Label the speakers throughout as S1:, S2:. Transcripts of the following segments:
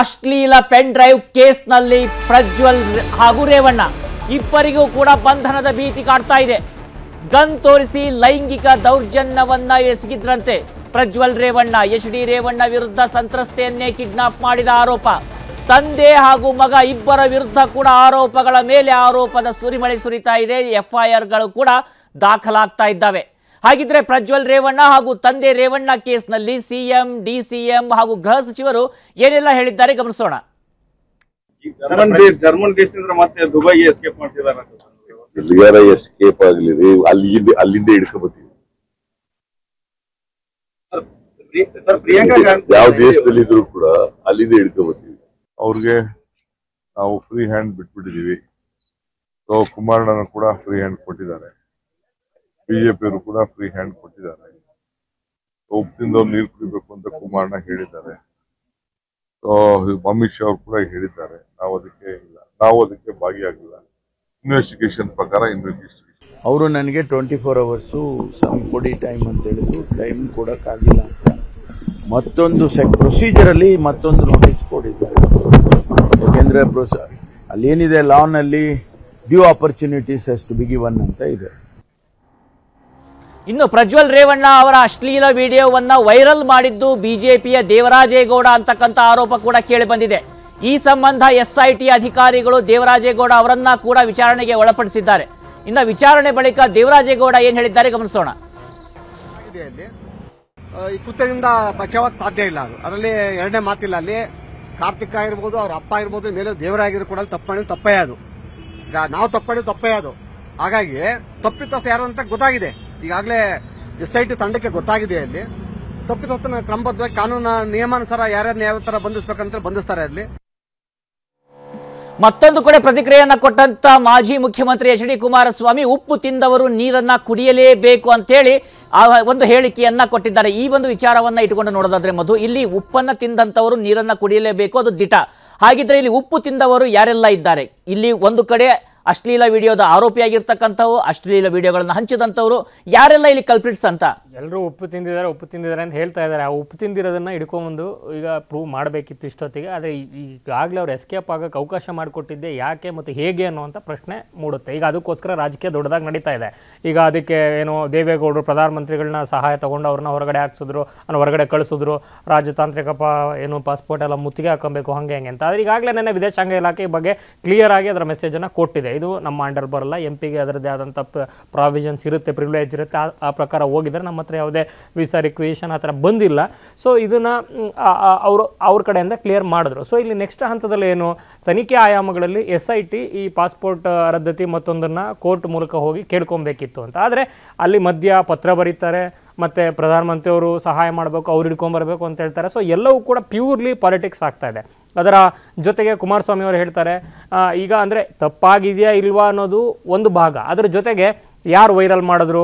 S1: ಅಶ್ಲೀಲ pen drive ಕೇಸ್ನಲ್ಲಿ ಪ್ರಜ್ವಲ್ ಹಾಗೂ ರೇವಣ್ಣ ಇಬ್ಬರಿಗೂ ಕೂಡ ಬಂಧನದ ಭೀತಿ ಕಾಡ್ತಾ ಇದೆ. ಗನ್ ತೋರಿಸಿ ಲೈಂಗಿಕ ದೌರ್ಜನ್ಯವನ್ನ ಎಸಗಿದ್ರಂತೆ ಪ್ರಜ್ವಲ್ ರೇವಣ್ಣ ಎಚ್ ಡಿ ರೇವಣ್ಣ ವಿರುದ್ಧ ಸಂತ್ರಸ್ತೆಯನ್ನೇ ಕಿಡ್ನಾಪ್ ಮಾಡಿದ ಆರೋಪ. ತಂದೆ ಹಾಗೂ ಮಗ ಇಬ್ಬರ ವಿರುದ್ಧ ಕೂಡ ಆರೋಪಗಳ ಮೇಲೆ ಆರೋಪದ ಸುರಿಮಳೆ ಸುರಿತಾ ಇದೆ. ಎಫ್ಐಆರ್ಗಳು ಕೂಡ ದಾಖಲಾಗ್ತಾ ಇದ್ದಾವೆ. ಹಾಗಿದ್ರೆ ಪ್ರಜ್ವಲ್ ರೇವಣ್ಣ ಹಾಗೂ ತಂದೆ ರೇವಣ್ಣ ಕೇಸ್ನಲ್ಲಿ ಸಿಎಂ ಡಿಸಿಎಂ ಹಾಗೂ ಗೃಹ ಸಚಿವರು ಏನೆಲ್ಲ ಹೇಳಿದ್ದಾರೆ ಗಮನಿಸೋಣ.
S2: ಜರ್ಮನ್ ದೇಶದಿಂದ ಮತ್ತೆ ದುಬೈಗೆ ಎಸ್ಕೇಪ್.
S3: ಎಲ್ಲಿಗಾರ ಆಗ್ಲಿ ಅಲ್ಲಿಂದ ಅಲ್ಲಿಂದ ಹಿಡ್ಕೊಬತ್ತೀವಿ ಯಾವ ದೇಶದಲ್ಲಿ ಇದ್ರು ಕೂಡ ಅಲ್ಲಿಂದ ಹಿಡ್ಕೊಬತ್ತೀವಿ ಅವ್ರಿಗೆ ನಾವು ಫ್ರೀ ಹ್ಯಾಂಡ್ ಬಿಟ್ಬಿಟ್ಟಿದೀವಿ ಸೊ ಕುಮಾರಣ್ಣನ ಕೂಡ ಫ್ರೀ ಹ್ಯಾಂಡ್ ಕೊಟ್ಟಿದ್ದಾರೆ. ಬಿಜೆಪಿಯವರು ಕೂಡ ಫ್ರೀ ಹ್ಯಾಂಡ್ ಕೊಟ್ಟಿದ್ದಾರೆ. ಉಪ್ಪಿಂದ ನೀರು ಕುಡಿಬೇಕು ಅಂತ ಕುಮಾರಣ್ಣ ಹೇಳಿದ್ದಾರೆ. ಸೊ ಅಮಿತ್ ಶಾ ಅವರು ಕೂಡ ಹೇಳಿದ್ದಾರೆ, ನಾವು ಅದಕ್ಕೆ ಇಲ್ಲ, ನಾವು ಅದಕ್ಕೆ ಭಾಗಿಯಾಗಿಲ್ಲ. ಇನ್ವೆಸ್ಟಿಗೇಷನ್ ಪ್ರಕಾರ ಇನ್ವೆಸ್ಟಿಗೇಷನ್
S4: ಅವರು ನನಗೆ ಟ್ವೆಂಟಿ ಫೋರ್ ಅವರ್ಸು ಸಮ್ ಕೊಡಿ ಟೈಮ್ ಅಂತ ಹೇಳಿದ್ರು ಟೈಮ್ ಕೊಡೋಕ್ಕಾಗಿಲ್ಲ ಅಂತ. ಮತ್ತೊಂದು ಸೆಕ್ ಪ್ರೊಸೀಜರಲ್ಲಿ ಮತ್ತೊಂದು ನೋಟಿಸ್ ಕೊಡಿದ್ದಾರೆ ಯಾಕೆಂದರೆ ಪ್ರೊಸ, ಅಲ್ಲೇನಿದೆ ಲಾನಲ್ಲಿ ಡ್ಯೂ ಆಪರ್ಚುನಿಟೀಸ್ ಎಷ್ಟು ಬಿಗಿ ಒನ್ ಅಂತ ಇದೆ.
S1: ಇನ್ನು ಪ್ರಜ್ವಲ್ ರೇವಣ್ಣ ಅವರ ಅಶ್ಲೀಲ ವಿಡಿಯೋವನ್ನ ವೈರಲ್ ಮಾಡಿದ್ದು ಬಿಜೆಪಿಯ ದೇವರಾಜೇಗೌಡ ಅಂತಕ್ಕಂಥ ಆರೋಪ ಕೂಡ ಕೇಳಿ ಬಂದಿದೆ. ಈ ಸಂಬಂಧ ಎಸ್ಐಟಿ ಅಧಿಕಾರಿಗಳು ದೇವರಾಜೇಗೌಡ ಅವರನ್ನ ಕೂಡ ವಿಚಾರಣೆಗೆ ಒಳಪಡಿಸಿದ್ದಾರೆ. ಇನ್ನು ವಿಚಾರಣೆ ಬಳಿಕ ದೇವರಾಜೇಗೌಡ ಏನ್ ಹೇಳಿದ್ದಾರೆ ಗಮನಿಸೋಣ.
S5: ಈ ಕೃತ್ಯದಿಂದ ಬಚಾವಕ್ಕೆ ಸಾಧ್ಯ ಇಲ್ಲ ಅದು. ಅದರಲ್ಲಿ ಎರಡನೇ ಮಾತಿಲ್ಲ ಅಲ್ಲಿ. ಕಾರ್ತಿಕ ಇರ್ಬೋದು ಅವ್ರ ಅಪ್ಪ ಇರ್ಬೋದು ಮೇಲೆ ದೇವರಾಗಿರೋ ಕೂಡ ತಪ್ಪು ತಪ್ಪೇ ಅದು. ನಾವು ತಪ್ಪು ಮಾಡಿದ್ದು ತಪ್ಪೇ ಅದು. ಹಾಗಾಗಿ ತಪ್ಪಿತಸ್ಥ ಯಾರು ಅಂತ ಗೊತ್ತಾಗಿದೆ. ಈಗಾಗಲೇ ಎಸ್ ಐ ಟಿ ತಂಡಕ್ಕೆ ಗೊತ್ತಾಗಿದೆ ಅಲ್ಲಿ ತಪ್ಪಿತಸ್ಥನ ಕ್ರಮಬದ್ಧವಾಗಿ ಕಾನೂನು ನಿಯಮಾನುಸಾರ ಯಾರ್ಯಾರನ್ನ ಯಾವ ತರ ಬಂಧಿಸಬೇಕಂತ ಬಂಧಿಸ್ತಾರೆ ಅಲ್ಲಿ.
S1: ಮತ್ತೊಂದು ಕಡೆ ಪ್ರತಿಕ್ರಿಯೆಯನ್ನ ಕೊಟ್ಟಂತ ಮಾಜಿ ಮುಖ್ಯಮಂತ್ರಿ ಎಚ್ ಡಿ ಕುಮಾರಸ್ವಾಮಿ, ಉಪ್ಪು ತಿಂದವರು ನೀರನ್ನ ಕುಡಿಯಲೇಬೇಕು ಅಂತೇಳಿ ಒಂದು ಹೇಳಿಕೆಯನ್ನ ಕೊಟ್ಟಿದ್ದಾರೆ. ಈ ಒಂದು ವಿಚಾರವನ್ನ ಇಟ್ಟುಕೊಂಡು ನೋಡೋದಾದ್ರೆ ಮಧು, ಇಲ್ಲಿ ಉಪ್ಪನ್ನ ತಿಂದಂತವರು ನೀರನ್ನ ಕುಡಿಯಲೇಬೇಕು, ಅದು ದಿಟ. ಹಾಗಿದ್ರೆ ಇಲ್ಲಿ ಉಪ್ಪು ತಿಂದವರು ಯಾರೆಲ್ಲ ಇದ್ದಾರೆ? ಇಲ್ಲಿ ಒಂದು ಕಡೆ ಅಶ್ಲೀಲ ವಿಡಿಯೋದ ಆರೋಪಿಯಾಗಿರ್ತಕ್ಕಂಥವು ಅಶ್ಲೀಲ ವಿಡಿಯೋಗಳನ್ನು ಹಂಚಿದಂಥವ್ರು ಯಾರೆಲ್ಲ ಇಲ್ಲಿ ಕಲ್ಪ್ರಿಟ್ಸ್ ಅಂತ?
S6: ಎಲ್ಲರೂ ಉಪ್ಪು ತಿಂದಿದ್ದಾರೆ ಉಪ್ಪು ತಿಂದಿದ್ದಾರೆ ಅಂತ ಹೇಳ್ತಾ ಇದ್ದಾರೆ. ಆ ಉಪ್ಪು ತಿಂದಿರೋದನ್ನ ಹಿಡ್ಕೊಂಬಂದು ಈಗ ಪ್ರೂವ್ ಮಾಡಬೇಕಿತ್ತು ಇಷ್ಟೊತ್ತಿಗೆ. ಆದರೆ ಈಗಾಗಲೇ ಅವ್ರು ಎಸ್ಕೇಪ್ ಆಗಕ್ಕೆ ಅವಕಾಶ ಮಾಡಿಕೊಟ್ಟಿದ್ದೆ ಯಾಕೆ ಮತ್ತು ಹೇಗೆ ಅನ್ನುವಂಥ ಪ್ರಶ್ನೆ ಮೂಡುತ್ತೆ. ಈಗ ಅದಕ್ಕೋಸ್ಕರ ರಾಜಕೀಯ ದೊಡ್ಡದಾಗಿ ನಡೀತಾ ಇದೆ. ಈಗ ಅದಕ್ಕೆ ಏನು ದೇವೇಗೌಡರು ಪ್ರಧಾನಮಂತ್ರಿಗಳನ್ನ ಸಹಾಯ ತಗೊಂಡು ಅವ್ರನ್ನ ಹೊರಗಡೆ ಹಾಕ್ಸಿದ್ರು ಅನ್ನೋ ಹೊರಗಡೆ ಕಳಿಸಿದ್ರು, ರಾಜತಾಂತ್ರಿಕ ಏನು ಪಾಸ್ಪೋರ್ಟ್ ಎಲ್ಲ ಮುತ್ತಿಗೆ ಹಾಕೊಬೇಕು ಹಂಗೆ ಹಂಗೆ ಅಂತ. ಆದರೆ ಈಗಾಗಲೇ ನೆನ್ನೆ ವಿದೇಶಾಂಗ ಇಲಾಖೆ ಬಗ್ಗೆ ಕ್ಲಿಯರ್ ಆಗಿ ಅದರ ಮೆಸೇಜನ್ನು ಕೊಟ್ಟಿದೆ. ಇದು ನಮ್ಮ ಅಂಡರ್ ಬರಲ್ಲ. ಎಂ ಪಿಗೆ ಅದರದ್ದೇ ಆದಂಥ ಪ್ರಾವಿಷನ್ಸ್ ಇರುತ್ತೆ ಪ್ರಿವಿಲೇಜ್ ಇರುತ್ತೆ. ಆ- ಪ್ರಕಾರ ಹೋಗಿದ್ರೆ ನಮ್ಮ ಹತ್ರ ಯಾವುದೇ ವೀಸಾ ರಿಕ್ವೇಷನ್ ಆ ಥರ ಬಂದಿಲ್ಲ. ಸೊ ಇದನ್ನು ಅವರು, ಅವ್ರ ಕಡೆಯಿಂದ ಕ್ಲಿಯರ್ ಮಾಡಿದ್ರು. ಸೊ ಇಲ್ಲಿ ನೆಕ್ಸ್ಟ್ ಹಂತದಲ್ಲಿ ಏನು? ತನಿಖೆ ಆಯಾಮಗಳಲ್ಲಿ ಎಸ್ ಐ ಟಿ ಈ ಪಾಸ್ಪೋರ್ಟ್ ರದ್ದತಿ ಮತ್ತೊಂದನ್ನು ಕೋರ್ಟ್ ಮೂಲಕ ಹೋಗಿ ಕೇಳ್ಕೊಬೇಕಿತ್ತು ಅಂತ. ಆದರೆ ಅಲ್ಲಿ ಮಧ್ಯ ಪತ್ರ ಬರೀತಾರೆ. ಮತ್ತು ಪ್ರಧಾನಮಂತ್ರಿಯವರು ಸಹಾಯ ಮಾಡಬೇಕು, ಅವ್ರು ಹಿಡ್ಕೊಂಬರ್ಬೇಕು ಅಂತ ಹೇಳ್ತಾರೆ. ಸೊ ಎಲ್ಲವೂ ಕೂಡ ಪ್ಯೂರ್ಲಿ ಪಾಲಿಟಿಕ್ಸ್ ಆಗ್ತಾ ಇದೆ. ಅದರ ಜೊತೆಗೆ ಕುಮಾರಸ್ವಾಮಿ ಅವರು ಹೇಳ್ತಾರೆ ಈಗ ಅಂದರೆ ತಪ್ಪಾಗಿದೆಯಾ ಇಲ್ವಾ ಅನ್ನೋದು ಒಂದು ಭಾಗ. ಅದರ ಜೊತೆಗೆ ಯಾರು ವೈರಲ್ ಮಾಡಿದ್ರು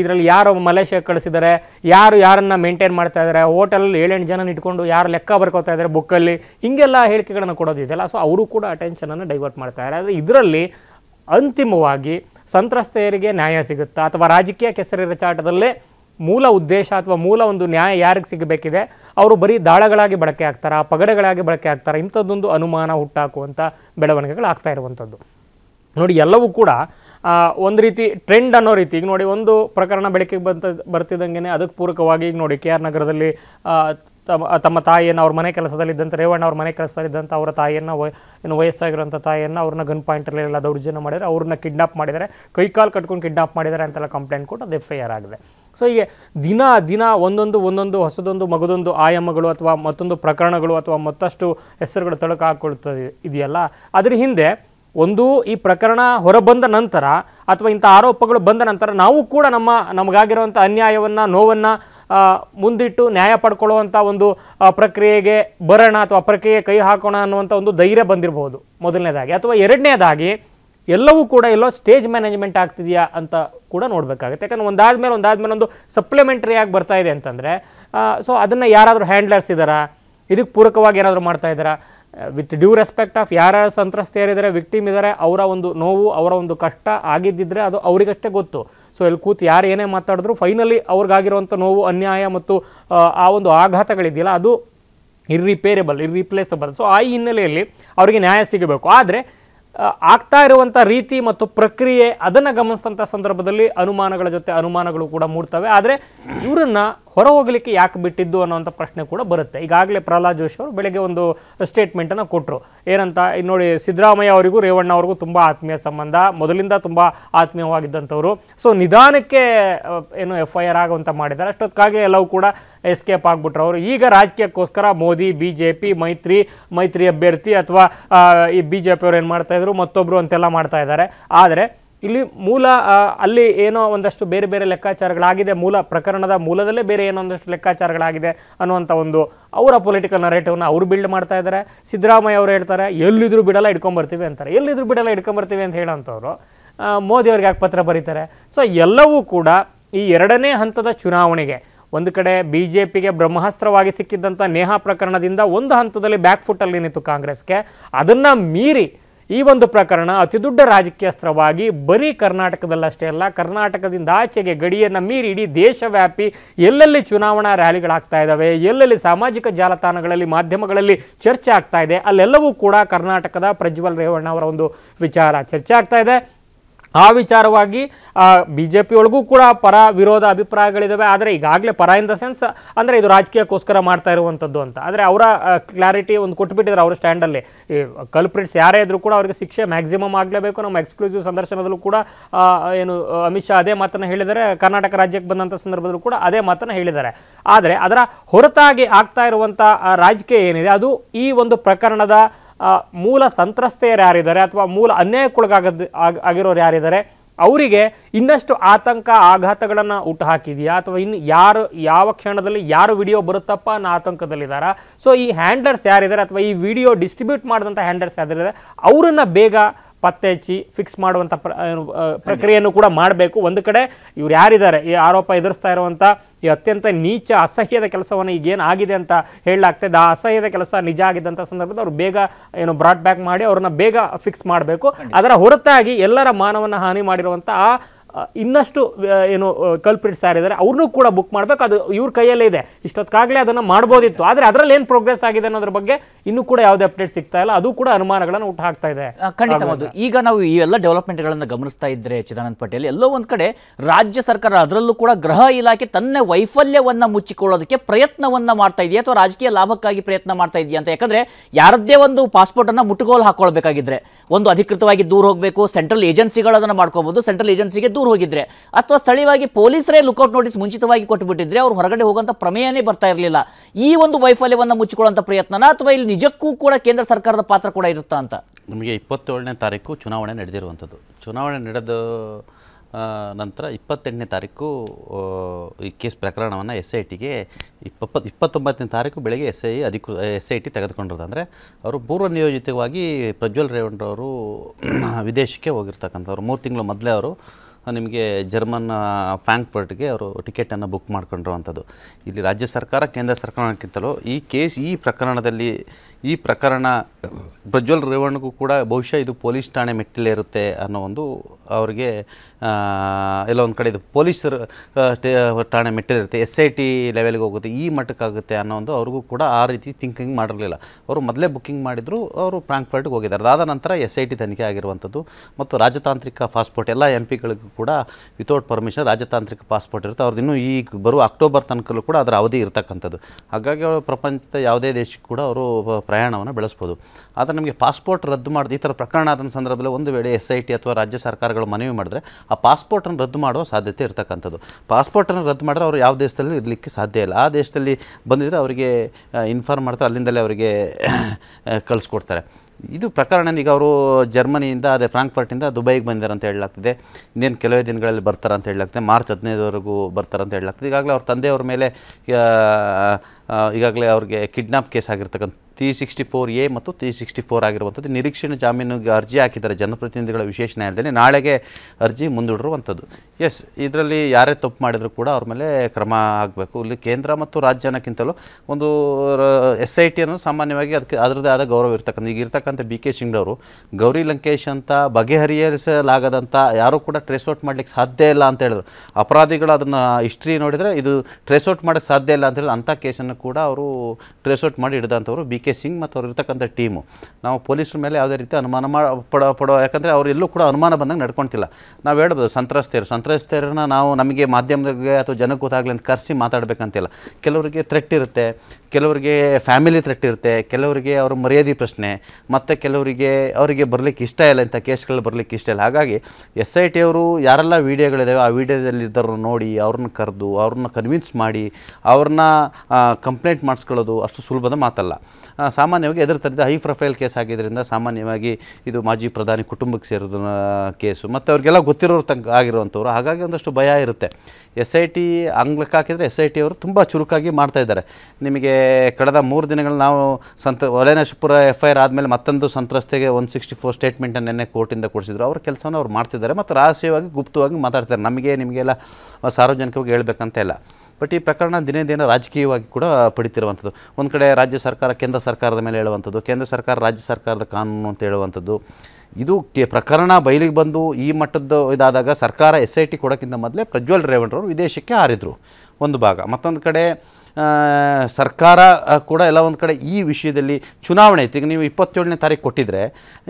S6: ಇದರಲ್ಲಿ ಯಾರು ಮಲೇಷ್ಯಾ ಕಳಿಸಿದ್ದಾರೆ ಯಾರು ಯಾರನ್ನು ಮೇಂಟೈನ್ ಮಾಡ್ತಾ ಇದ್ದಾರೆ ಹೋಟೆಲಲ್ಲಿ ಏಳೆಂಟು ಜನ ಇಟ್ಕೊಂಡು ಯಾರು ಲೆಕ್ಕ ಬರ್ಕೋತಾ ಇದ್ದಾರೆ ಬುಕ್ಕಲ್ಲಿ, ಹೀಗೆಲ್ಲ ಹೇಳಿಕೆಗಳನ್ನು ಕೊಡೋದಿದೆಯಲ್ಲ ಸೊ ಅವರು ಕೂಡ ಅಟೆನ್ಷನನ್ನು ಡೈವರ್ಟ್ ಮಾಡ್ತಾ ಇದ್ದಾರೆ ಆದರೆ ಇದರಲ್ಲಿ ಅಂತಿಮವಾಗಿ ಸಂತ್ರಸ್ತೆಯರಿಗೆ ನ್ಯಾಯ ಸಿಗುತ್ತಾ ಅಥವಾ ರಾಜಕೀಯ ಕೆಸರಿರ ಚಾಟದಲ್ಲೇ ಮೂಲ ಉದ್ದೇಶ ಅಥವಾ ಮೂಲ ಒಂದು ನ್ಯಾಯ ಯಾರಿಗೆ ಸಿಗಬೇಕಿದೆ? ಅವರು ಬರೀ ದಾಳಗಳಾಗಿ ಬಳಕೆ ಆಗ್ತಾರಾ? ಪಗಡೆಗಳಾಗಿ ಬಳಕೆ ಆಗ್ತಾರಾ? ಇಂಥದ್ದೊಂದು ಅನುಮಾನ ಹುಟ್ಟಾಕುವಂಥ ಬೆಳವಣಿಗೆಗಳು ಆಗ್ತಾ ಇರುವಂಥದ್ದು. ನೋಡಿ, ಎಲ್ಲವೂ ಕೂಡ ಒಂದು ರೀತಿ ಟ್ರೆಂಡ್ ಅನ್ನೋ ರೀತಿ. ಈಗ ನೋಡಿ, ಒಂದು ಪ್ರಕರಣ ಬೆಳಕಿಗೆ ಬಂತ ಬರ್ತಿದ್ದಂಗೆ ಅದಕ್ಕೆ ಪೂರಕವಾಗಿ ಈಗ ನೋಡಿ, ಕೆ ಆರ್ ನಗರದಲ್ಲಿ ತಮ್ಮ ತಮ್ಮ ತಾಯಿಯನ್ನು ಅವ್ರ ಮನೆ ಕೆಲಸದಲ್ಲಿದ್ದಂಥ ರೇವಣ್ಣ ಅವ್ರ ಮನೆ ಕೆಲಸದಲ್ಲಿದ್ದಂಥ ಅವರ ತಾಯಿಯನ್ನು ವಯ ಏನು ವಯಸ್ಸಾಗಿರೋಂಥ ತಾಯಿಯನ್ನು ಅವ್ರನ್ನ ಗನ್ ಪಾಯಿಂಟಲ್ಲಿ ಎಲ್ಲ ದೌರ್ಜನ್ಯ ಮಾಡಿದರೆ ಅವ್ರನ್ನ ಕಿಡ್ನಾಪ್ ಮಾಡಿದ್ದಾರೆ. ಕೈಕಾಲು ಕಟ್ಕೊಂಡು ಕಿಡ್ನಾಪ್ ಮಾಡಿದ್ದಾರೆ ಅಂತೆಲ್ಲ ಕಂಪ್ಲೇಂಟ್ ಕೊಟ್ಟು ಅದು ಎಫ್ ಐ ಆರ್ ಆಗಿದೆ. ಸೊ ಹೀಗೆ ದಿನ ದಿನ ಒಂದೊಂದು ಒಂದೊಂದು ಹೊಸದೊಂದು ಮಗದೊಂದು ಆಯಾಮಗಳು ಅಥವಾ ಮತ್ತೊಂದು ಪ್ರಕರಣಗಳು ಅಥವಾ ಮತ್ತಷ್ಟು ಹೆಸರುಗಳು ತಳಕು ಹಾಕ್ಕೊಳ್ತದೆ ಇದೆಯಲ್ಲ. ಅದ್ರ ಹಿಂದೆ ಒಂದು ಈ ಪ್ರಕರಣ ಹೊರಬಂದ ನಂತರ ಅಥವಾ ಇಂಥ ಆರೋಪಗಳು ಬಂದ ನಂತರ ನಾವು ಕೂಡ ನಮ್ಮ, ನಮಗಾಗಿರುವಂಥ ಅನ್ಯಾಯವನ್ನು, ನೋವನ್ನು ಮುಂದಿಟ್ಟು ನ್ಯಾಯ ಪಡ್ಕೊಳ್ಳುವಂಥ ಒಂದು ಪ್ರಕ್ರಿಯೆಗೆ ಬರೋಣ ಅಥವಾ ಪ್ರಕ್ರಿಯೆ ಕೈ ಹಾಕೋಣ ಅನ್ನುವಂಥ ಒಂದು ಧೈರ್ಯ ಬಂದಿರಬಹುದು ಮೊದಲನೇದಾಗಿ. ಅಥವಾ ಎರಡನೇದಾಗಿ ಎಲ್ಲವೂ ಕೂಡ ಎಲ್ಲೋ ಸ್ಟೇಜ್ ಮ್ಯಾನೇಜ್ಮೆಂಟ್ ಆಗ್ತಿದೆಯಾ ಅಂತ ಕೂಡ ನೋಡಬೇಕಾಗುತ್ತೆ. ಯಾಕಂದ್ರೆ ಒಂದಾದ್ಮೇಲೆ ಒಂದಾದ್ಮೇಲೆ ಒಂದು ಸಪ್ಲಿಮೆಂಟರಿ ಆಗಿ ಬರ್ತಾ ಇದೆ ಅಂತಂದರೆ ಸೊ ಅದನ್ನು ಯಾರಾದರೂ ಹ್ಯಾಂಡ್ಲರ್ಸ್ ಇದ್ದಾರಾ? ಇದಕ್ಕೆ ಪೂರಕವಾಗಿ ಏನಾದರೂ ಮಾಡ್ತಾ ಇದ್ದಾರಾ? ವಿತ್ ಡ್ಯೂ ರೆಸ್ಪೆಕ್ಟ್ ಆಫ್ ಯಾರ್ಯಾರು ಸಂತ್ರಸ್ತೆಯರಿದ್ದಾರೆ ವಿಕ್ಟಿಮ್ ಇದ್ದಾರೆ ಅವರ ಒಂದು ನೋವು ಅವರ ಒಂದು ಕಷ್ಟ ಆಗಿದ್ದಿದ್ರೆ ಅದು ಅವರಿಗಷ್ಟೇ ಗೊತ್ತು. ಸೊ ಇಲ್ಲಿ ಕೂತು ಯಾರು ಏನೇ ಮಾತಾಡಿದ್ರು ಫೈನಲಿ ಅವ್ರಿಗಾಗಿರುವಂಥ ನೋವು ಅನ್ಯಾಯ ಮತ್ತು ಆ, ಒಂದು ಆಘಾತಗಳಿದೆಯಲ್ಲ ಅದು ಇರ್ರಿಪೇರೇಬಲ್ ಇರ್ರಿಪ್ಲೇಸಬಲ್ ಸೊ ಆ ಹಿನ್ನೆಲೆಯಲ್ಲಿ ಅವರಿಗೆ ನ್ಯಾಯ ಸಿಗಬೇಕು. ಆದರೆ ಆಗ್ತಾ ಇರುವಂಥ ರೀತಿ ಮತ್ತು ಪ್ರಕ್ರಿಯೆ ಅದನ್ನು ಗಮನಿಸಿದಂಥ ಸಂದರ್ಭದಲ್ಲಿ ಅನುಮಾನಗಳ ಜೊತೆ ಅನುಮಾನಗಳು ಕೂಡ ಮೂಡ್ತವೆ. ಆದರೆ ಇವರನ್ನು ಹೊರ ಹೋಗಲಿಕ್ಕೆ ಯಾಕೆ ಬಿಟ್ಟಿದ್ದು ಅನ್ನೋಂಥ ಪ್ರಶ್ನೆ ಕೂಡ ಬರುತ್ತೆ. ಈಗಾಗಲೇ ಪ್ರಹ್ಲಾದ್ ಜೋಶಿ ಅವರು ಬೆಳಗ್ಗೆ ಒಂದು ಸ್ಟೇಟ್ಮೆಂಟನ್ನು ಕೊಟ್ಟರು ಏನಂತ ಇನ್ನು ನೋಡಿ ಸಿದ್ದರಾಮಯ್ಯ ಅವರಿಗೂ, ರೇವಣ್ಣ ಅವ್ರಿಗೂ ತುಂಬ ಆತ್ಮೀಯ ಸಂಬಂಧ. ಮೊದಲಿಂದ ತುಂಬ ಆತ್ಮೀಯವಾಗಿದ್ದಂಥವ್ರು. ಸೊ ನಿಧಾನಕ್ಕೆ ಏನು ಎಫ್ ಐ ಆರ್ ಆಗುವಂಥ ಮಾಡಿದ್ದಾರೆ. ಅಷ್ಟೊತ್ತಾಗಿ ಎಲ್ಲವೂ ಕೂಡ ಎಸ್ಕೇಪ್ ಆಗ್ಬಿಟ್ರು ಅವರು. ಈಗ ರಾಜಕೀಯಕ್ಕೋಸ್ಕರ ಮೋದಿ ಬಿ ಜೆ ಪಿ ಮೈತ್ರಿ ಮೈತ್ರಿ ಅಭ್ಯರ್ಥಿ ಅಥವಾ ಈ ಬಿ ಜೆ ಪಿಯವ್ರು ಏನು ಮಾಡ್ತಾ ಮತ್ತೊಬ್ಬರು ಅಂತೆಲ್ಲ ಮಾಡ್ತಾ ಇದ್ದಾರೆ. ಆದರೆ ಇಲ್ಲಿ ಮೂಲ ಅಲ್ಲಿ ಏನೋ ಒಂದಷ್ಟು ಬೇರೆ ಬೇರೆ ಲೆಕ್ಕಾಚಾರಗಳಾಗಿದೆ. ಮೂಲ ಪ್ರಕರಣದ ಮೂಲದಲ್ಲೇ ಬೇರೆ ಏನೋ ಒಂದಷ್ಟು ಲೆಕ್ಕಾಚಾರಗಳಾಗಿದೆ ಅನ್ನುವಂಥ ಒಂದು ಅವರ ಪೊಲಿಟಿಕಲ್ ನರೇಟಿವ್ನ ಅವರು ಬಿಲ್ಡ್ ಮಾಡ್ತಾ ಇದ್ದಾರೆ. ಸಿದ್ದರಾಮಯ್ಯ ಅವರು ಹೇಳ್ತಾರೆ ಎಲ್ಲಿದ್ರು ಬಿಡಲ್ಲ ಇಟ್ಕೊಂಬರ್ತೀವಿ ಅಂತಾರೆ. ಎಲ್ಲಿದ್ರು ಬಿಡಲ್ಲ ಇಟ್ಕೊಂಬರ್ತೀವಿ ಅಂತ ಹೇಳೋಂಥವ್ರು ಆ, ಮೋದಿ ಅವ್ರಿಗೆ ಯಾಕೆ ಪತ್ರ ಬರೀತಾರೆ? ಸೊ ಎಲ್ಲವೂ ಕೂಡ ಈ ಎರಡನೇ ಹಂತದ ಚುನಾವಣೆಗೆ ಒಂದು ಕಡೆ ಬಿ ಜೆ ಪಿಗೆ ಬ್ರಹ್ಮಾಸ್ತ್ರವಾಗಿ ಸಿಕ್ಕಿದ್ದಂಥ ನೇಹಾ ಪ್ರಕರಣದಿಂದ ಒಂದು ಹಂತದಲ್ಲಿ ಬ್ಯಾಕ್ ಫುಟ್ಟಲ್ಲಿ ನಿಂತು ಕಾಂಗ್ರೆಸ್ಗೆ. ಅದನ್ನು ಮೀರಿ ಈ ಒಂದು ಪ್ರಕರಣ ಅತಿದೊಡ್ಡ ರಾಜಕೀಯ ಅಸ್ತ್ರವಾಗಿ ಬರೀ ಕರ್ನಾಟಕದಲ್ಲಷ್ಟೇ ಅಲ್ಲ, ಕರ್ನಾಟಕದಿಂದ ಆಚೆಗೆ ಗಡಿಯನ್ನು ಮೀರಿ ಇಡೀ ದೇಶವ್ಯಾಪಿ ಎಲ್ಲೆಲ್ಲಿ ಚುನಾವಣಾ ರ್ಯಾಲಿಗಳಾಗ್ತಾ ಇದ್ದಾವೆ ಎಲ್ಲೆಲ್ಲಿ ಸಾಮಾಜಿಕ ಜಾಲತಾಣಗಳಲ್ಲಿ, ಮಾಧ್ಯಮಗಳಲ್ಲಿ ಚರ್ಚೆ ಆಗ್ತಾ ಇದೆ, ಅಲ್ಲೆಲ್ಲವೂ ಕೂಡ ಕರ್ನಾಟಕದ ಪ್ರಜ್ವಲ್ ರೇವಣ್ಣ ಅವರ ಒಂದು ವಿಚಾರ ಚರ್ಚೆ ಆಗ್ತಾ ಇದೆ. ಆ ವಿಚಾರವಾಗಿ ಬಿ ಜೆ ಪಿ ಒಳಗೂ ಕೂಡ ಪರ ವಿರೋಧ ಅಭಿಪ್ರಾಯಗಳಿದ್ದಾವೆ ಆದರೆ ಈಗಾಗಲೇ ಪರ ಇನ್ ದ ಸೆನ್ಸ್ ಅಂದರೆ ಇದು ರಾಜಕೀಯಕ್ಕೋಸ್ಕರ ಮಾಡ್ತಾ ಇರುವಂಥದ್ದು ಅಂತ. ಆದರೆ ಅವರ ಕ್ಲಾರಿಟಿ ಒಂದು ಕೊಟ್ಬಿಟ್ಟಿದ್ದಾರೆ ಅವರ ಸ್ಟ್ಯಾಂಡಲ್ಲಿ ಈ ಕಲ್ಪ್ರಿಟ್ಸ್ ಯಾರೇ ಇದ್ರೂ ಕೂಡ ಅವರಿಗೆ ಶಿಕ್ಷೆ ಮ್ಯಾಕ್ಸಿಮಮ್ ಆಗಲೇಬೇಕು. ನಮ್ಮ ಎಕ್ಸ್ಕ್ಲೂಸಿವ್ ಸಂದರ್ಶನದಲ್ಲೂ ಕೂಡ ಏನು, ಅಮಿತ್ ಶಾ ಅದೇ ಮಾತನ್ನು ಹೇಳಿದರೆ. ಕರ್ನಾಟಕ ರಾಜ್ಯಕ್ಕೆ ಬಂದಂಥ ಸಂದರ್ಭದಲ್ಲೂ ಕೂಡ ಅದೇ ಮಾತನ್ನು ಹೇಳಿದ್ದಾರೆ ಆದರೆ ಅದರ ಹೊರತಾಗಿ ಆಗ್ತಾ ಇರುವಂಥ ರಾಜಕೀಯ ಏನಿದೆ, ಅದು ಈ ಒಂದು ಪ್ರಕರಣದ ಮೂಲ ಸಂತ್ರಸ್ತೆಯರು ಯಾರಿದ್ದಾರೆ ಅಥವಾ ಮೂಲ ಅನ್ಯಾಯಕ್ಕೊಳಗಾಗದ್ ಆಗ್- ಆಗಿರೋರು ಯಾರಿದ್ದಾರೆ, ಅವರಿಗೆ ಇನ್ನಷ್ಟು ಆತಂಕ, ಆಘಾತಗಳನ್ನು ಹುಟ್ಟು ಹಾಕಿದೆಯಾ? ಅಥವಾ ಇನ್ನು ಯಾರು, ಯಾವ ಕ್ಷಣದಲ್ಲಿ ಯಾರು ವಿಡಿಯೋ ಬರುತ್ತಪ್ಪ ಅನ್ನೋ ಆತಂಕದಲ್ಲಿದ್ದಾರಾ? ಸೊ ಈ ಹ್ಯಾಂಡರ್ಸ್ ಯಾರಿದ್ದಾರೆ ಅಥವಾ ಈ ವಿಡಿಯೋ ಡಿಸ್ಟ್ರಿಬ್ಯೂಟ್ ಮಾಡಿದಂಥ ಹ್ಯಾಂಡರ್ಸ್ ಯಾರಿದ್ದಾರೆ, ಅವರನ್ನು ಬೇಗ ಪತ್ತೆ ಹಚ್ಚಿ ಫಿಕ್ಸ್ ಮಾಡುವಂಥ ಪ್ರ ಪ್ರಕ್ರಿಯೆಯನ್ನು ಕೂಡ ಮಾಡಬೇಕು. ಒಂದು ಕಡೆ ಇವ್ರು ಯಾರಿದ್ದಾರೆ, ಈ ಆರೋಪ ಎದುರಿಸ್ತಾ ಇರುವಂಥ ಈ ಅತ್ಯಂತ ನೀಚ ಅಸಹ್ಯದ ಕೆಲಸವನ್ನು ಈಗೇನು ಆಗಿದೆ ಅಂತ ಹೇಳಲಾಗ್ತದೆ. ಆ ಅಸಹ್ಯದ ಕೆಲಸ ನಿಜ ಆಗಿದ್ದಂಥ ಸಂದರ್ಭದಲ್ಲಿ ಅವರು ಬೇಗ ಏನು ಬ್ರಾಡ್ ಬ್ಯಾಕ್ ಮಾಡಿ ಅವ್ರನ್ನ ಬೇಗ ಫಿಕ್ಸ್ ಮಾಡಬೇಕು. ಅದರ ಹೊರತಾಗಿ ಎಲ್ಲರ ಮಾನವನ ಹಾನಿ ಮಾಡಿರುವಂಥ ಆ ಆ, ಇನ್ನಷ್ಟು ಏನು ಕಲ್ಪ್ರಿಟ್ಸ್ ಯಾರಿದ್ದಾರೆ ಅವ್ರನ್ನೂ ಕೂಡ ಬುಕ್ ಮಾಡಬೇಕು. ಅದು ಇವ್ರ ಕೈಯಲ್ಲೇ ಇದೆ. ಇಷ್ಟೊತ್ತಾಗಲೇ ಅದನ್ನು ಮಾಡ್ಬೋದಿತ್ತು. ಆದರೆ ಅದರಲ್ಲಿ ಏನು ಪ್ರೋಗ್ರೆಸ್ ಆಗಿದೆ ಅನ್ನೋದ್ರ ಬಗ್ಗೆ ಇನ್ನೂ ಕೂಡ ಯಾವುದೇ ಅಪ್ಡೇಟ್ ಸಿಗ್ತಾ ಇಲ್ಲ. ಅದು ಕೂಡ ಅನುಮಾನಗಳನ್ನು ಹುಟ್ಟು ಹಾಕ್ತಾ ಇದೆ.
S1: ಖಂಡಿತ ಈಗ ನಾವು ಈ ಎಲ್ಲ ಡೆವಲಪ್ಮೆಂಟ್ಗಳನ್ನು ಗಮನಿಸ್ತಾ ಇದ್ರೆ ಚಿದಾನಂದ ಪಟೇಲ್ ಎಲ್ಲೋ ಒಂದು ಕಡೆ ರಾಜ್ಯ ಸರ್ಕಾರ ಅದರಲ್ಲೂ ಕೂಡ ಗೃಹ ಇಲಾಖೆ ತನ್ನ ವೈಫಲ್ಯವನ್ನು ಮುಚ್ಚಿಕೊಳ್ಳೋದಕ್ಕೆ ಪ್ರಯತ್ನವನ್ನು ಮಾಡ್ತಾ ಇದೆಯಾ ಅಥವಾ ರಾಜಕೀಯ ಲಾಭಕ್ಕಾಗಿ ಪ್ರಯತ್ನ ಮಾಡ್ತಾ ಇದೆಯಾ ಅಂತ? ಯಾಕಂದ್ರೆ ಯಾರದ್ದೇ ಒಂದು ಪಾಸ್ಪೋರ್ಟ್ ಅನ್ನು ಮುಟ್ಟುಗೋಲು ಹಾಕೊಳ್ಬೇಕಾಗಿದ್ರೆ. ಒಂದು ಅಧಿಕೃತವಾಗಿ ದೂರ ಹೋಗಬೇಕು ಸೆಂಟ್ರಲ್ ಏಜೆನ್ಸಿಗಳು ಅದನ್ನು ಮಾಡ್ಕೋಬಹುದು ಸೆಂಟ್ರಲ್ ಏಜೆನ್ಸಿಗೆ ದೂರ ಹೋಗಿದ್ರೆ ಅಥವಾ ಸ್ಥಳೀಯವಾಗಿ ಪೊಲೀಸರೇ ಲುಕೌಟ್ ನೋಟಿಸ್ ಮುಂಚಿತವಾಗಿ ಕೊಟ್ಟುಬಿಟ್ಟಿದ್ರೆ ಅವ್ರು ಹೊರಗಡೆ ಹೋಗುವಂಥ ಪ್ರಮೇಯನೇ ಬರ್ತಾ ಇರಲಿಲ್ಲ. ಈ ಒಂದು ವೈಫಲ್ಯವನ್ನು ಮುಚ್ಚಿಕೊಳ್ಳುವಂತ ಪ್ರಯತ್ನನ ಅಥವಾ ಇಲ್ಲಿ ನಿಜಕ್ಕೂ ಕೂಡ ಕೇಂದ್ರ ಸರ್ಕಾರದ ಪಾತ್ರ ಕೂಡ ಇರುತ್ತಾ ಅಂತ?
S7: ನಮಗೆ ಇಪ್ಪತ್ತೇಳನೇ ತಾರೀಕು ಚುನಾವಣೆ ನಡೆದಿರುವಂಥದ್ದು. ಚುನಾವಣೆ ನಡೆದ ನಂತರ ಇಪ್ಪತ್ತೆಂಟನೇ ತಾರೀಕು ಈ ಕೇಸ್ ಪ್ರಕರಣವನ್ನು ಎಸ್ ಐ ಟಿಗೆ ಇಪ್ಪತ್ತು, ಇಪ್ಪತ್ತೊಂಬತ್ತನೇ ತಾರೀಕು ಬೆಳಗ್ಗೆ ಎಸ್ ಐ ಅಧಿಕೃ ಎಸ್ ಐ ಟಿ ತೆಗೆದುಕೊಂಡಿರೋದು ಅಂದರೆ ಅವರು ಪೂರ್ವ ನಿಯೋಜಿತವಾಗಿ ಪ್ರಜ್ವಲ್ ರೇವಣ್ಣವರು ವಿದೇಶಕ್ಕೆ ಹೋಗಿರ್ತಕ್ಕಂಥವ್ರು. ಮೂರು ತಿಂಗಳು ಮೊದಲೇ ಅವರು ನಿಮಗೆ ಜರ್ಮನ್ ಫ್ರಾಂಕ್ಫರ್ಟ್ಗೆ ಅವರು ಟಿಕೆಟನ್ನು ಬುಕ್ ಮಾಡ್ಕೊಂಡಿರುವಂಥದ್ದು. ಇಲ್ಲಿ ರಾಜ್ಯ ಸರ್ಕಾರ, ಕೇಂದ್ರ ಸರ್ಕಾರಕ್ಕಿಂತಲೂ ಈ ಕೇಸ್, ಈ ಪ್ರಕರಣದಲ್ಲಿ, ಈ ಪ್ರಕರಣ ಪ್ರಜ್ವಲ್ ರೇವಣ್ಣಗೂ ಕೂಡ ಬಹುಶಃ ಇದು ಪೊಲೀಸ್ ಠಾಣೆ ಮೆಟ್ಟಿಲೇ ಇರುತ್ತೆ ಅನ್ನೋ ಒಂದು ಅವರಿಗೆ ಎಲ್ಲ ಒಂದು ಕಡೆ ಇದು ಪೊಲೀಸರು ಠಾಣೆ ಮೆಟ್ಟಿರುತ್ತೆ ಎಸ್ ಐ ಟಿ ಲೆವೆಲ್ಗೆ ಹೋಗುತ್ತೆ, ಈ ಮಟ್ಟಕ್ಕಾಗುತ್ತೆ ಅನ್ನೋ ಒಂದು ಅವ್ರಿಗೂ ಕೂಡ ಆ ರೀತಿ ಥಿಂಕಿಂಗ್ ಮಾಡಿರಲಿಲ್ಲ. ಅವರು ಮೊದಲೇ ಬುಕ್ಕಿಂಗ್ ಮಾಡಿದ್ರು, ಅವರು ಫ್ರಾಂಕ್ಫರ್ಟ್ಗೆ ಹೋಗಿದ್ದಾರೆ. ಅದಾದ ನಂತರ ಎಸ್ ಐ ಟಿ ತನಿಖೆ ಆಗಿರುವಂಥದ್ದು ಮತ್ತು ರಾಜತಾಂತ್ರಿಕ ಪಾಸ್ಪೋರ್ಟ್ ಎಲ್ಲ ಎಂ ಪಿಗಳಿಗೂ ಕೂಡ ವಿತೌಟ್ ಪರ್ಮಿಷನ್ ರಾಜತಾಂತ್ರಿಕ ಪಾಸ್ಪೋರ್ಟ್ ಇರುತ್ತೆ. ಅವ್ರದ್ದು ಇನ್ನೂ ಈ ಬರುವ ಅಕ್ಟೋಬರ್ ತನಕಲ್ಲೂ ಕೂಡ ಅದರ ಅವಧಿ ಇರತಕ್ಕಂಥದ್ದು. ಹಾಗಾಗಿ ಅವರು ಪ್ರಪಂಚದ ಯಾವುದೇ ದೇಶಕ್ಕೆ ಕೂಡ ಅವರು ಪ್ರಯಾಣವನ್ನು ಬೆಳೆಸ್ಬೋದು. ಆದರೆ ನಮಗೆ ಪಾಸ್ಪೋರ್ಟ್ ರದ್ದು ಮಾಡಿದ ಈ ಥರ ಪ್ರಕರಣ ಆದ ಸಂದರ್ಭದಲ್ಲಿ ಒಂದು ವೇಳೆ ಎಸ್ ಐ ಟಿ ಅಥವಾ ರಾಜ್ಯ ಸರ್ಕಾರಗಳು ಮನವಿ ಮಾಡಿದ್ರೆ ಆ ಪಾಸ್ಪೋರ್ಟನ್ನು ರದ್ದು ಮಾಡುವ ಸಾಧ್ಯತೆ ಇರತಕ್ಕಂಥದ್ದು. ಪಾಸ್ಪೋರ್ಟನ್ನು ರದ್ದು ಮಾಡಿದ್ರೆ ಅವರು ಯಾವ ದೇಶದಲ್ಲಿ ಇರಲಿಕ್ಕೆ ಸಾಧ್ಯ ಇಲ್ಲ. ಆ ದೇಶದಲ್ಲಿ ಬಂದಿದ್ದರೆ ಅವರಿಗೆ ಇನ್ಫಾರ್ಮ್ ಮಾಡ್ತಾರೆ, ಅಲ್ಲಿಂದಲೇ ಅವರಿಗೆ ಕಳಿಸ್ಕೊಡ್ತಾರೆ. ಇದು ಪ್ರಕರಣ ಈಗ ಅವರು ಜರ್ಮನಿಯಿಂದ, ಅದೇ ಫ್ರಾಂಕ್ಫರ್ಟಿಂದ ದುಬೈಗೆ ಬಂದಿದ್ದಾರೆ ಅಂತ ಹೇಳಲಾಗ್ತಿದೆ. ಇನ್ನೇನು ಕೆಲವೇ ದಿನಗಳಲ್ಲಿ ಬರ್ತಾರೆ ಅಂತ ಹೇಳಲಾಗ್ತದೆ. ಮಾರ್ಚ್ ಹದಿನೈದುವರೆಗೂ ಬರ್ತಾರೆ ಅಂತ ಹೇಳಲಾಗ್ತದೆ. ಈಗಾಗಲೇ ಅವ್ರ ತಂದೆಯವ್ರ ಮೇಲೆ ಈಗಾಗಲೇ ಅವ್ರಿಗೆ ಕಿಡ್ನಾಪ್ ಕೇಸ್ ಆಗಿರ್ತಕ್ಕಂಥ ತ್ರೀ ಸಿಕ್ಸ್ಟಿ ಫೋರ್ ಎ ಮತ್ತು ತ್ರೀ ಸಿಕ್ಸ್ಟಿ ಫೋರ್ ಆಗಿರುವಂಥದ್ದು. ನಿರೀಕ್ಷಣೆ ಜಾಮೀನಿಗೆ ಅರ್ಜಿ ಹಾಕಿದ್ದಾರೆ. ಜನಪ್ರತಿನಿಧಿಗಳ ವಿಶೇಷ ನ್ಯಾಯಾಲಯದಲ್ಲಿ ನಾಳೆಗೆ ಅರ್ಜಿ ಮುಂದೂಡಿರುವಂಥದ್ದು. ಎಸ್ ಇದರಲ್ಲಿ ಯಾರೇ ತಪ್ಪು ಮಾಡಿದರೂ ಕೂಡ ಅವ್ರ ಮೇಲೆ ಕ್ರಮ ಆಗಬೇಕು ಇಲ್ಲಿ ಕೇಂದ್ರ ಮತ್ತು ರಾಜ್ಯನಕ್ಕಿಂತಲೂ ಒಂದು ಎಸ್ ಐ ಟಿ ಅನ್ನೋದು ಸಾಮಾನ್ಯವಾಗಿ ಅದಕ್ಕೆ ಅದರದ್ದೇ ಆದ ಗೌರವ ಇರ್ತಕ್ಕಂಥ, ಈಗ ಇರ್ತಕ್ಕಂಥ ಬಿ ಕೆ ಸಿಂಗ್ರವರು ಗೌರಿ ಲಂಕೇಶ್ ಅಂತ ಬಗೆಹರಿಸಲಾಗದಂಥ ಯಾರೂ ಕೂಡ ಟ್ರೇಸ್ ಔಟ್ ಮಾಡ್ಲಿಕ್ಕೆ ಸಾಧ್ಯ ಇಲ್ಲ ಅಂತ ಹೇಳಿದ್ರು. ಅಪರಾಧಿಗಳು ಅದನ್ನು ಹಿಸ್ಟ್ರಿ ನೋಡಿದರೆ ಇದು ಟ್ರೇಸ್ ಔಟ್ ಮಾಡೋಕ್ಕೆ ಸಾಧ್ಯ ಇಲ್ಲ ಅಂತ ಹೇಳಿ ಅಂಥ ಕೇಸನ್ನು ಕೂಡ ಅವರು ಟ್ರೇಸ್ ಔಟ್ ಮಾಡಿ ಹಿಡಿದಂಥವ್ರು ಬಿ ಕೆ ಸಿಂಗ್ ಮತ್ತು ಅವ್ರು ಇರ್ತಕ್ಕಂಥ ಟೀಮು. ನಾವು ಪೊಲೀಸರ ಮೇಲೆ ಯಾವುದೇ ರೀತಿ ಅನುಮಾನ ಪಡೋ ಪಡೋ, ಯಾಕಂದರೆ ಎಲ್ಲೂ ಕೂಡ ಅನುಮಾನ ಬಂದಂಗೆ ನಡ್ಕೊಳ್ತಿಲ್ಲ. ನಾವು ಹೇಳ್ಬೋದು ಸಂತ್ರಸ್ತೆಯರು ಸಂತ್ರಸ್ತೆಯರನ್ನ ನಾವು ನಮಗೆ ಮಾಧ್ಯಮದ ಅಥವಾ ಜನಕ್ಕೆ ಗೊತ್ತಾಗಲಿ ಅಂತ ಕರೆಸಿ ಮಾತಾಡಬೇಕಂತಿಲ್ಲ. ಕೆಲವರಿಗೆ ಥ್ರೆಟ್ ಇರುತ್ತೆ ಕೆಲವರಿಗೆ ಫ್ಯಾಮಿಲಿ ಥ್ರೆಟ್ ಇರುತ್ತೆ, ಕೆಲವರಿಗೆ ಅವ್ರ ಮರ್ಯಾದೆ ಪ್ರಶ್ನೆ, ಮತ್ತು ಕೆಲವರಿಗೆ ಅವರಿಗೆ ಬರಲಿಕ್ಕೆ ಇಷ್ಟ ಇಲ್ಲ ಇಂಥ ಕೇಸ್ಗಳು ಬರಲಿಕ್ಕೆ ಇಷ್ಟ ಇಲ್ಲ. ಹಾಗಾಗಿ ಎಸ್ ಐ ಟಿ ಅವರು ಯಾರೆಲ್ಲ ವೀಡಿಯೋಗಳಿದ್ದಾವೆ ಆ ವೀಡಿಯೋದಲ್ಲಿ ಇದ್ದವ್ರನ್ನ ನೋಡಿ, ಅವ್ರನ್ನ ಕರೆದು, ಅವ್ರನ್ನ ಕನ್ವಿನ್ಸ್ ಮಾಡಿ, ಅವ್ರನ್ನ ಕಂಪ್ಲೇಂಟ್ ಮಾಡಿಸ್ಕೊಳ್ಳೋದು ಅಷ್ಟು ಸುಲಭದ ಮಾತಲ್ಲ. ಸಾಮಾನ್ಯವಾಗಿ ಎದುರು ತರದ ಹೈ ಪ್ರೊಫೈಲ್ ಕೇಸ್ ಆಗಿದ್ದರಿಂದ ಸಾಮಾನ್ಯವಾಗಿ ಇದು ಮಾಜಿ ಪ್ರಧಾನಿ ಕುಟುಂಬಕ್ಕೆ ಸೇರಿದ ಕೇಸು ಮತ್ತು ಅವ್ರಿಗೆಲ್ಲ ಗೊತ್ತಿರೋರು ತಂಗ ಆಗಿರುವಂಥವ್ರು. ಹಾಗಾಗಿ ಒಂದಷ್ಟು ಭಯ ಇರುತ್ತೆ. ಎಸ್ ಐ ಟಿ ಅಂಗ್ಲಕ್ಕೆ ಹಾಕಿದರೆ ಎಸ್ ಐ ಟಿ ಅವರು ತುಂಬ ಚುರುಕಾಗಿ ಮಾಡ್ತಾ ಇದ್ದಾರೆ. ನಿಮಗೆ ಕಳೆದ ಮೂರು ದಿನಗಳು ನಾವು ಸಂತ ಒಲೆನಶಪುರ ಎಫ್ ಐ ಆರ್ ಆದಮೇಲೆ ಮತ್ತೊಂದು ಸಂತ್ರಸ್ತೆಗೆ ಒನ್ ಸಿಕ್ಸ್ಟಿ ಫೋರ್ ಸ್ಟೇಟ್ಮೆಂಟನ್ನು ನೆನ್ನೆ ಕೋರ್ಟಿಂದ ಕೊಡಿಸಿದ್ರು. ಅವ್ರ ಕೆಲಸವನ್ನು ಅವ್ರು ಮಾಡ್ತಿದ್ದಾರೆ ಮತ್ತು ರಹಸ್ಯವಾಗಿ, ಗುಪ್ತವಾಗಿ ಮಾತಾಡ್ತಾರೆ ನಮಗೆ ನಿಮಗೆಲ್ಲ ಸಾರ್ವಜನಿಕವಾಗಿ ಹೇಳಬೇಕಂತ ಇಲ್ಲ. ಬಟ್ ಈ ಪ್ರಕರಣ ದಿನೇ ದಿನ ರಾಜಕೀಯವಾಗಿ ಕೂಡ ಪಡಿತಿರುವಂಥದ್ದು. ಒಂದು ಕಡೆ ರಾಜ್ಯ ಸರ್ಕಾರ, ಕೇಂದ್ರ ಸರ್ಕಾರದ ಮೇಲೆ ಹೇಳುವಂಥದ್ದು, ಕೇಂದ್ರ ಸರ್ಕಾರ, ರಾಜ್ಯ ಸರ್ಕಾರದ ಕಾನೂನು ಅಂತ ಹೇಳುವಂಥದ್ದು. ಇದು ಕೆ, ಪ್ರಕರಣ ಬಯಲಿಗೆ ಬಂದು ಈ ಮಟ್ಟದ್ದು ಇದಾದಾಗ ಸರ್ಕಾರ ಎಸ್ ಐ ಟಿ ಕೊಡೋಕ್ಕಿಂತ ಮೊದಲೇ ಪ್ರಜ್ವಲ್ ರೇವಣ್ಣರವರು ವಿದೇಶಕ್ಕೆ ಹಾರಿದ್ರು. ಒಂದು ಭಾಗ. ಮತ್ತೊಂದು ಕಡೆ ಸರ್ಕಾರ ಕೂಡ ಎಲ್ಲ ಒಂದು ಕಡೆ ಈ ವಿಷಯದಲ್ಲಿ ಚುನಾವಣೆ ಐತೆ. ಈಗ ನೀವು ಇಪ್ಪತ್ತೇಳನೇ ತಾರೀಕು ಕೊಟ್ಟಿದ್ರೆ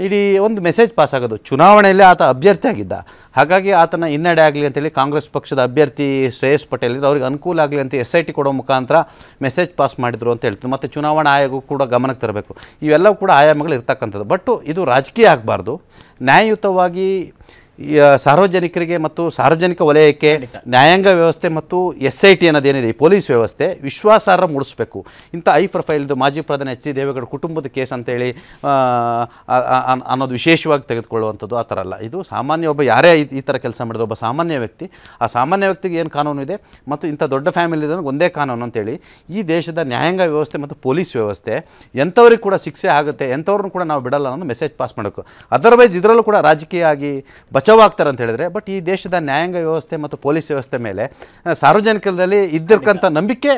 S7: ಇಡೀ ಒಂದು ಮೆಸೇಜ್ ಪಾಸ್ ಆಗೋದು, ಚುನಾವಣೆಯಲ್ಲಿ ಆತ ಅಭ್ಯರ್ಥಿ ಆಗಿದ್ದ. ಹಾಗಾಗಿ ಆತನ ಹಿನ್ನಡೆ ಆಗಲಿ ಅಂತೇಳಿ ಕಾಂಗ್ರೆಸ್ ಪಕ್ಷದ ಅಭ್ಯರ್ಥಿ ಶ್ರೇಯಸ್ ಪಟೇಲ್ ಇದ್ರು. ಅವ್ರಿಗೆ ಅನುಕೂಲ ಆಗಲಿ ಅಂತ ಎಸ್ ಐ ಟಿ ಕೊಡೋ ಮುಖಾಂತರ ಮೆಸೇಜ್ ಪಾಸ್ ಮಾಡಿದ್ರು ಅಂತ ಹೇಳ್ತಾರೆ ಮತ್ತು ಚುನಾವಣಾ ಆಯೋಗ ಕೂಡ ಗಮನಕ್ಕೆ ತರಬೇಕು. ಇವೆಲ್ಲವೂ ಕೂಡ ಆಯಾಮಗಳು ಇರ್ತಕ್ಕಂಥದ್ದು. ಬಟ್ ಇದು ರಾಜಕೀಯ ಆಗಬಾರ್ದು. ನ್ಯಾಯಯುತವಾಗಿ ಸಾರ್ವಜನಿಕರಿಗೆ ಮತ್ತು ಸಾರ್ವಜನಿಕ ವಲಯಕ್ಕೆ ನ್ಯಾಯಾಂಗ ವ್ಯವಸ್ಥೆ ಮತ್ತು ಎಸ್ ಐ ಟಿ ಅನ್ನೋದೇನಿದೆ ಈ ಪೊಲೀಸ್ ವ್ಯವಸ್ಥೆ ವಿಶ್ವಾಸಾರ್ಹ ಮೂಡಿಸ್ಬೇಕು. ಇಂಥ ಐ ಪ್ರೊಫೈಲ್ದು ಮಾಜಿ ಪ್ರಧಾನಿ ಎಚ್ ಡಿ ದೇವೇಗೌಡ ಕುಟುಂಬದ ಕೇಸ್ ಅಂತೇಳಿ ಅನ್ನೋದು ವಿಶೇಷವಾಗಿ ತೆಗೆದುಕೊಳ್ಳುವಂಥದ್ದು ಆ ಥರ ಅಲ್ಲ. ಇದು ಸಾಮಾನ್ಯ ಒಬ್ಬ ಯಾರೇ ಈ- ಥರ ಕೆಲಸ ಮಾಡಿದ ಒಬ್ಬ ಸಾಮಾನ್ಯ ವ್ಯಕ್ತಿ. ಆ ಸಾಮಾನ್ಯ ವ್ಯಕ್ತಿಗೆ ಏನು ಕಾನೂನು ಇದೆ ಮತ್ತು ಇಂಥ ದೊಡ್ಡ ಫ್ಯಾಮಿಲಿ ಇದೆ ಒಂದೇ ಕಾನೂನು ಅಂತೇಳಿ ಈ ದೇಶದ ನ್ಯಾಯಾಂಗ ವ್ಯವಸ್ಥೆ ಮತ್ತು ಪೊಲೀಸ್ ವ್ಯವಸ್ಥೆ ಎಂಥವ್ರಿಗೆ ಕೂಡ ಶಿಕ್ಷೆ ಆಗುತ್ತೆ ಎಂಥವ್ರನ್ನೂ ಕೂಡ ನಾವು ಬಿಡಲ್ಲ ಅನ್ನೋದು ಮೆಸೇಜ್ ಪಾಸ್ ಮಾಡಬೇಕು. ಅದರ್ವೈಸ್ ಇದರಲ್ಲೂ ಕೂಡ ರಾಜಕೀಯ ಆಗಿ ಬಚಾವಾಗ್ತಾರೆ ಅಂತ ಹೇಳಿದ್ರೆ ಬಟ್ ಈ ದೇಶದ ನ್ಯಾಯಾಂಗ ವ್ಯವಸ್ಥೆ ಮತ್ತು ಪೊಲೀಸ್ ವ್ಯವಸ್ಥೆ ಮೇಲೆ ಸಾರ್ವಜನಿಕರಲ್ಲಿ ಇದ್ದಿರ್ಕಂತ ನಂಬಿಕೆ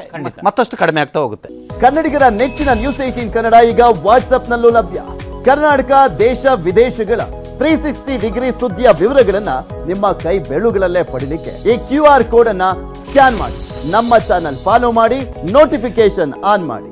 S7: ಮತ್ತಷ್ಟು ಕಡಿಮೆ ಆಗ್ತಾ ಹೋಗುತ್ತೆ.
S8: ಕನ್ನಡಿಗರ ನೆಚ್ಚಿನ ನ್ಯೂಸ್ ಏಟೀನ್ ಕನ್ನಡ ಈಗ ವಾಟ್ಸ್ಆಪ್ನಲ್ಲೂ ಲಭ್ಯ. ಕರ್ನಾಟಕ ದೇಶ ವಿದೇಶಗಳ ತ್ರೀ ಸಿಕ್ಸ್ಟಿ ಡಿಗ್ರಿ ಸುದ್ದಿಯ ವಿವರಗಳನ್ನ ನಿಮ್ಮ ಕೈ ಬೆಳುಗಳಲ್ಲೇ ಪಡಿಲಿಕ್ಕೆ ಈ ಕ್ಯೂ ಆರ್ ಕೋಡ್ ಅನ್ನ ಸ್ಕ್ಯಾನ್ ಮಾಡಿ. ನಮ್ಮ ಚಾನಲ್ ಫಾಲೋ ಮಾಡಿ ನೋಟಿಫಿಕೇಶನ್ ಆನ್ ಮಾಡಿ.